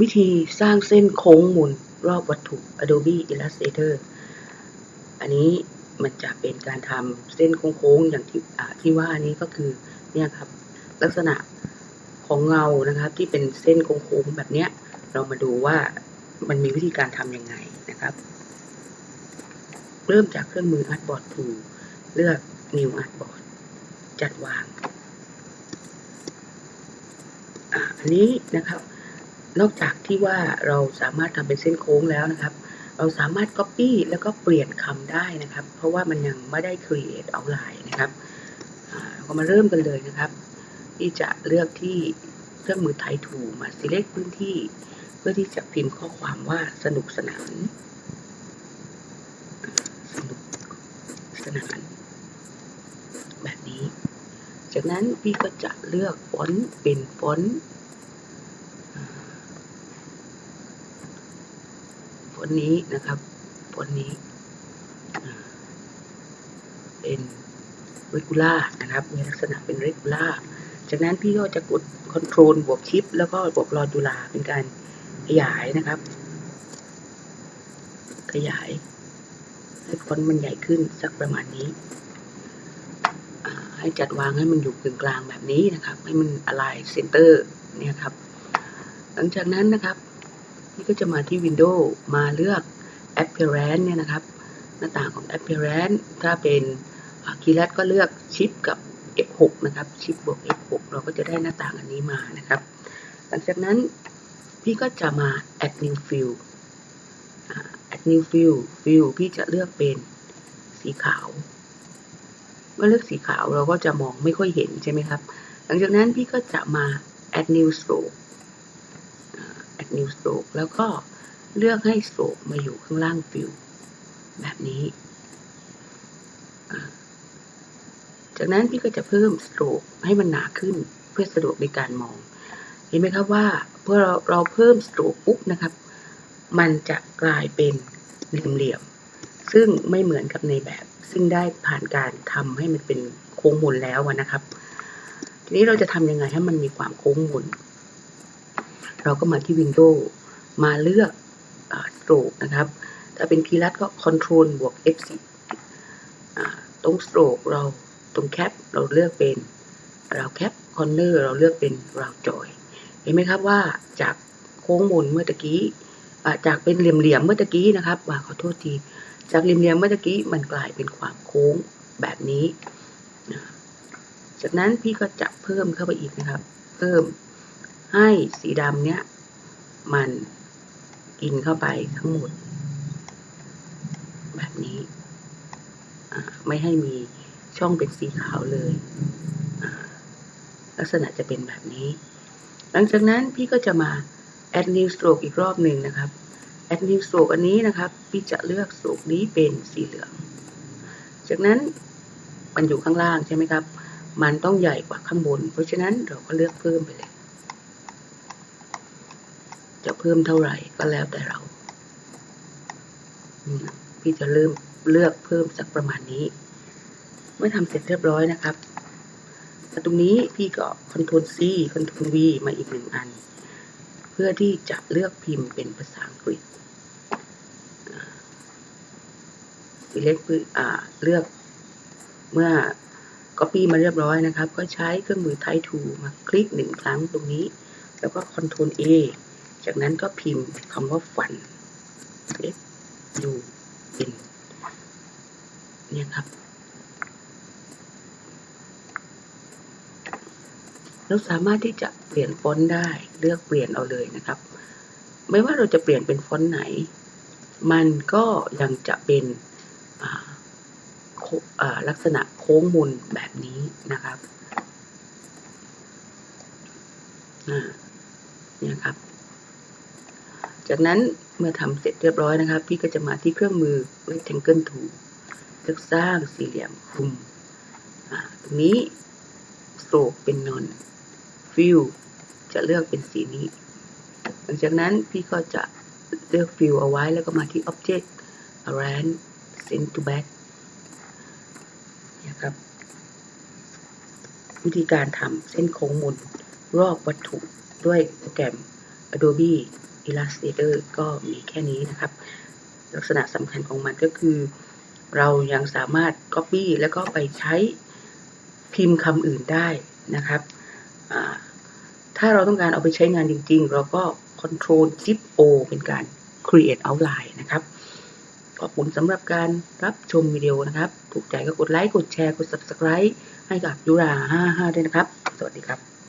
วิธีสร้างเส้นโค้งหมุนรอบวัตถุ Adobe Illustrator อันนี้มันจะเป็นการทำเส้นโค้งๆอย่างที่ที่ว่านี้ก็คือเนี่ยครับลักษณะของเงานะครับ ที่เป็นเส้นโค้งๆแบบเนี้ย เรามาดูว่ามันมีวิธีการทำยังไงนะครับ เริ่มจากเครื่องมือ Artboard Tool เลือก New Artboard จัดวาง อันนี้นะครับ นอกจากที่ว่าเราสามารถทำเป็นเส้นโค้งแล้วนะครับ เราสามารถ Copy แล้วก็เปลี่ยนคำได้นะครับ เพราะว่ามันยังไม่ได้ Create Outline นะครับอ่าเรามาเริ่มกันเลยนะครับ ที่จะเลือกที่เครื่องมือไทยถูมา select พื้นที่ เพื่อที่จะพิมพ์ข้อความว่าสนุกสนาน สนุกสนาน แบบนี้ จากนั้นพี่ก็จะเลือกฟอนต์เป็นฟอนต์อ่า ฟอนต์นี้นะครับฟอนต์นี้อ่าเป็น regular นะครับ มีลักษณะเป็น regular จากนั้นพี่ก็จะกด control บวกชิป แล้วก็บวกรอจุฬาเป็นการขยายนะครับ ขยายให้ฟอนต์มันใหญ่ขึ้นสักประมาณนี้ ให้จัดวางให้มันอยู่กึ่งกลางแบบนี้นะครับ ให้มัน align center เนี่ยครับ หลังจากนั้นนะครับ พี่ก็จะมาที่ Windows มาเลือก Appearance เนี่ยนะครับ หน้าต่างของ Appearance ถ้าเป็นคีย์ลัดก็เลือกชิปกับ F6 นะครับ ชิปบวก F6 เราก็จะได้หน้าต่างอันนี้มานะครับ หลังจากนั้นพี่ก็จะมา add new field add new field field พี่จะเลือกเป็นสีขาวเมื่อเลือกสีขาวเราก็จะมองไม่ค่อยเห็นใช่ไหมครับ หลังจากนั้นพี่ก็จะมา add new stroke อ่า add new stroke แล้วก็เลือกให้ stroke มาอยู่ข้างล่าง field แบบนี้ จากนั้นพี่ก็จะเพิ่ม stroke ให้มันหนาขึ้นเพื่อสะดวกในการมอง เห็นไหมครับว่าเพื่อเราเราเพิ่ม stroke ปุ๊บนะครับ มันจะกลายเป็นเหลี่ยม ซึ่งไม่เหมือนกับในแบบ ซึ่งได้ผ่านการทำให้มันเป็นโค้งมนแล้วนะครับ ทีนี้เราจะทำยังไงให้มันมีความโค้งมน เราก็มาที่ Windows มาเลือกอ stroke นะครับ ถ้าเป็นคีย์ลัดก็ Control บวก F10 ตรง stroke เราตรง cap เราเลือกเป็นเรา cap corner เราเลือกเป็นเราจอยเห็นไหมครับว่าจากโค้งมนเมื่อตะกี้จากเป็นเหลี่ยมๆเมื่อตะกี้นะครับว่าขอโทษทีจากเหลี่ยมๆเมื่อตะกี้มันกลายเป็นความโค้งแบบนี้ จากนั้นพี่ก็จะเพิ่มเข้าไปอีกนะครับ เพิ่ม ให้สีดำเนี้ยมันกินเข้าไปทั้งหมด แบบนี้ ไม่ให้มีช่องเป็นสีขาวเลย ลักษณะจะเป็นแบบนี้ หลังจากนั้นพี่ก็จะมา add new stroke อีกรอบหนึ่งนะครับ add new stroke อันนี้นะครับ พี่จะเลือก stroke นี้เป็นสีเหลือง จากนั้นมันอยู่ข้างล่างใช่ไหมครับ มันต้องใหญ่กว่าข้างบน เพราะฉะนั้นเราก็เลือกเพิ่มไปเลย เพิ่มเท่าไหร่ก็แล้วแต่เรา พี่จะเริ่มเลือกเพิ่มสักประมาณนี้ เมื่อทำเสร็จเรียบร้อยนะครับตตรงนี้พี่ก็ Ctrl C Ctrl V มาอีกหนึ่งอัน เพื่อที่จะเลือกพิมพ์เป็นภาษาอังกฤษ select พื้นอ่าเลือกเมื่อ copy มาเรียบร้อยนะครับ ก็ใช้เครื่องมือ Type Tool มาคลิกหนึ่งครั้งตรงนี้ แล้วก็ Ctrl A จากนั้นก็พิมพ์คำว่าฟัน F U N เนี่ยครับ เราสามารถที่จะเปลี่ยนฟอนต์ได้เลือกเปลี่ยนเอาเลยนะครับ ไม่ว่าเราจะเปลี่ยนเป็นฟอนต์ไหน มันก็ยังจะเป็นลักษณะโค้งมุนแบบนี้นะครับ อ่าเนี่ยครับ จากนั้นเมื่อทำเสร็จเรียบร้อยนะครับพี่ก็จะมาที่เครื่องมือ rectangle tool เลือกสร้างสี่เหลี่ยมคุมตรงนี้ stroke เป็นนน fill จะเลือกเป็นสีนี้ หลังจากนั้นพี่ก็จะเลือก fill เอาไว้แล้วก็มาที่ object arrange send to back นะครับ วิธีการทำเส้นโค้งมุนรอบวัตถุด้วยโปรแกรม Adobe Illustrator ก็มีแค่นี้นะครับ ลักษณะสำคัญของมันก็คือ เรายังสามารถ Copy แล้วก็ไปใช้พิมพ์คำอื่นได้นะครับ ถ้าเราต้องการเอาไปใช้งานจริง ๆ เราก็ Control Shift O เป็นการ Create Outline นะครับ ขอบคุณสำหรับการรับชมวิดีโอนะครับ ถูกใจก็กดไลค์ กดแชร์ กด Subscribe ให้กับยุรา55ด้วยนะครับ สวัสดีครับ